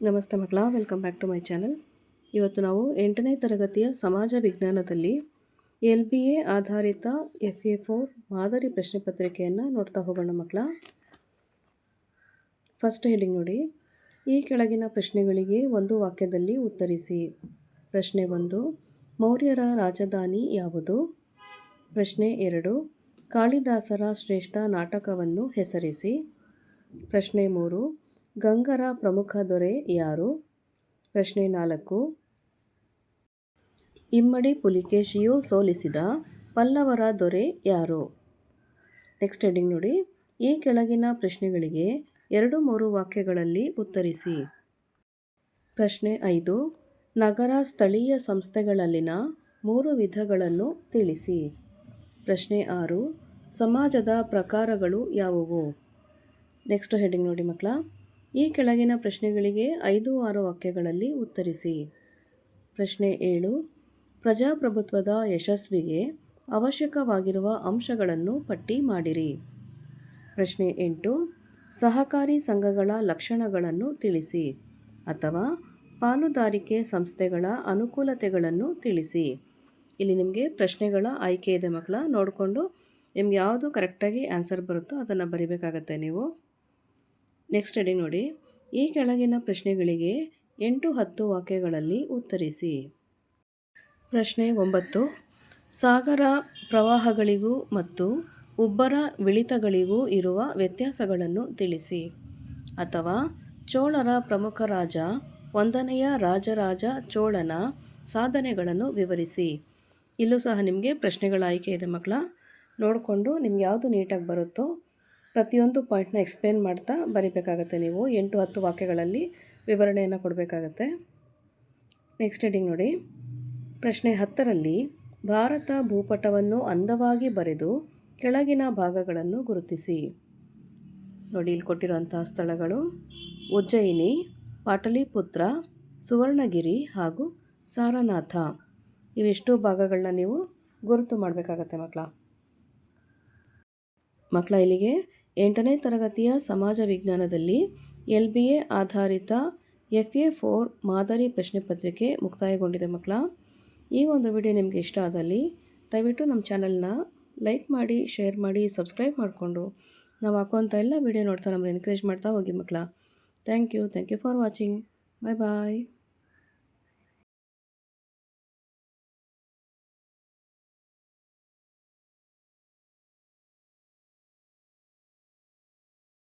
ನಮಸ್ತೆ ಮಕ್ಕಳ welcome back to my channel ಇವತ್ತು ನಾವು ಎಂಟನೇ ತರಗತಿಯ ಸಮಾಜ ವಿಜ್ಞಾನದಲ್ಲಿ ಎಲ್ ಬಿ ಎ ಆಧಾರಿತ ಎಫ್ ಎ ಫೋರ್ ಮಾದರಿ ಪ್ರಶ್ನೆ ಪತ್ರಿಕೆಯನ್ನು ನೋಡ್ತಾ ಹೋಗೋಣ ಮಕ್ಕಳ. ಫಸ್ಟ್ ಹೆಡಿಂಗ್ ನೋಡಿ, ಈ ಕೆಳಗಿನ ಪ್ರಶ್ನೆಗಳಿಗೆ ಒಂದು ವಾಕ್ಯದಲ್ಲಿ ಉತ್ತರಿಸಿ. ಪ್ರಶ್ನೆ ಒಂದು, ಮೌರ್ಯರ ರಾಜಧಾನಿ ಯಾವುದು? ಪ್ರಶ್ನೆ ಎರಡು, ಕಾಳಿದಾಸರ ಶ್ರೇಷ್ಠ ನಾಟಕವನ್ನು ಹೆಸರಿಸಿ. ಪ್ರಶ್ನೆ ಮೂರು ಗಂಗರ ಪ್ರಮುಖ ದೊರೆ ಯಾರು? ಪ್ರಶ್ನೆ ನಾಲ್ಕು. ಇಮ್ಮಡಿ ಪುಲಿಕೇಶಿಯು ಸೋಲಿಸಿದ ಪಲ್ಲವರ ದೊರೆ ಯಾರು? ನೆಕ್ಸ್ಟ್ ಹೆಡಿಂಗ್ ನೋಡಿ. ಈ ಕೆಳಗಿನ ಪ್ರಶ್ನೆಗಳಿಗೆ ಎರಡು ಮೂರು ವಾಕ್ಯಗಳಲ್ಲಿ ಉತ್ತರಿಸಿ. ಪ್ರಶ್ನೆ ಐದು. ನಗರ ಸ್ಥಳೀಯ ಸಂಸ್ಥೆಗಳಲ್ಲಿನ ಮೂರು ವಿಧಗಳನ್ನು ತಿಳಿಸಿ. ಪ್ರಶ್ನೆ ಆರು. ಸಮಾಜದ ಪ್ರಕಾರಗಳು ಯಾವುವು? ನೆಕ್ಸ್ಟ್ ಹೆಡಿಂಗ್ ನೋಡಿ ಮಕ್ಕಳ. ಈ ಕೆಳಗಿನ ಪ್ರಶ್ನೆಗಳಿಗೆ ಐದು ಆರು ವಾಕ್ಯಗಳಲ್ಲಿ ಉತ್ತರಿಸಿ. ಪ್ರಶ್ನೆ ಏಳು, ಪ್ರಜಾಪ್ರಭುತ್ವದ ಯಶಸ್ವಿಗೆ ಅವಶ್ಯಕವಾಗಿರುವ ಅಂಶಗಳನ್ನು ಪಟ್ಟಿ ಮಾಡಿರಿ. ಪ್ರಶ್ನೆ ಎಂಟು, ಸಹಕಾರಿ ಸಂಘಗಳ ಲಕ್ಷಣಗಳನ್ನು ತಿಳಿಸಿ ಅಥವಾ ಪಾಲುದಾರಿಕೆ ಸಂಸ್ಥೆಗಳ ಅನುಕೂಲತೆಗಳನ್ನು ತಿಳಿಸಿ. ಇಲ್ಲಿ ನಿಮಗೆ ಪ್ರಶ್ನೆಗಳ ಆಯ್ಕೆ ಇದೆ ಮಕ್ಕಳ, ನೋಡಿಕೊಂಡು ನಿಮ್ಗೆ ಯಾವುದು ಕರೆಕ್ಟಾಗಿ ಆನ್ಸರ್ ಬರುತ್ತೋ ಅದನ್ನು ಬರಿಬೇಕಾಗತ್ತೆ ನೀವು. ನೆಕ್ಸ್ಟ್ ಅಡಿ ನೋಡಿ. ಈ ಕೆಳಗಿನ ಪ್ರಶ್ನೆಗಳಿಗೆ ಎಂಟು ಹತ್ತು ವಾಕ್ಯಗಳಲ್ಲಿ ಉತ್ತರಿಸಿ. ಪ್ರಶ್ನೆ ಒಂಬತ್ತು. ಸಾಗರ ಪ್ರವಾಹಗಳಿಗೂ ಮತ್ತು ಉಬ್ಬರ ವಿಳಿತಗಳಿಗೂ ಇರುವ ವ್ಯತ್ಯಾಸಗಳನ್ನು ತಿಳಿಸಿ. ಅಥವಾ ಚೋಳರ ಪ್ರಮುಖ ರಾಜ, ಒಂದನೆಯ ರಾಜರಾಜ ಚೋಳನ ಸಾಧನೆಗಳನ್ನು ವಿವರಿಸಿ. ಇಲ್ಲೂ ಸಹ ನಿಮಗೆ ಪ್ರಶ್ನೆಗಳ ಆಯ್ಕೆ ಇದೆ ಮಕ್ಕಳ. ನೋಡಿಕೊಂಡು ನಿಮ್ಗೆ ಯಾವುದು ನೀಟಾಗಿ ಬರುತ್ತೋ ಪ್ರತಿಯೊಂದು ಪಾಯಿಂಟ್ನ ಎಕ್ಸ್ಪ್ಲೇನ್ ಮಾಡ್ತಾ ಬರಿಬೇಕಾಗತ್ತೆ ನೀವು. ಎಂಟು, ಹತ್ತು ವಾಕ್ಯಗಳಲ್ಲಿ ವಿವರಣೆಯನ್ನು ಕೊಡಬೇಕಾಗತ್ತೆ. ನೆಕ್ಸ್ಟ್ ಹೆಡಿಂಗ್ ನೋಡಿ. ಪ್ರಶ್ನೆ ಹತ್ತರಲ್ಲಿ, ಭಾರತ ಭೂಪಟವನ್ನು ಅಂದವಾಗಿ ಬರೆದು ಕೆಳಗಿನ ಭಾಗಗಳನ್ನು ಗುರುತಿಸಿ. ನೋಡಿ, ಇಲ್ಲಿ ಕೊಟ್ಟಿರುವಂತಹ ಸ್ಥಳಗಳು. ಉಜ್ಜಯಿನಿ, ಪಾಟಲಿಪುತ್ರ, ಸುವರ್ಣಗಿರಿ ಹಾಗೂ ಸಾರನಾಥ. ಇವೆಷ್ಟು ಭಾಗಗಳನ್ನ ನೀವು ಗುರುತು ಮಾಡಬೇಕಾಗತ್ತೆ ಮಕ್ಕಳ ಮಕ್ಕಳ ಇಲ್ಲಿಗೆ. ಎಂಟನೇ ತರಗತಿಯ ಸಮಾಜ ವಿಜ್ಞಾನದಲ್ಲಿ ಎಲ್ ಬಿ ಎ ಆಧಾರಿತ ಎಫ್ ಎ ಫೋರ್ ಮಾದರಿ ಪ್ರಶ್ನೆ ಪತ್ರಿಕೆ ಮುಕ್ತಾಯಗೊಂಡಿದೆ ಮಕ್ಕಳ. ಈ ಒಂದು ವಿಡಿಯೋ ನಿಮಗೆ ಇಷ್ಟ ಆದಲ್ಲಿ ದಯವಿಟ್ಟು ನಮ್ಮ ಚಾನಲ್ನ ಲೈಕ್ ಮಾಡಿ, ಶೇರ್ ಮಾಡಿ, ಸಬ್ಸ್ಕ್ರೈಬ್ ಮಾಡಿಕೊಂಡು. ನಾವು ಹಾಕುವಂಥ ಎಲ್ಲ ವಿಡಿಯೋ ನೋಡ್ತಾ ನಮ್ಮನ್ನು ಎನ್ಕರೇಜ್ ಮಾಡ್ತಾ ಹೋಗಿ ಮಕ್ಕಳ. Thank you thank you for watching. Bye bye.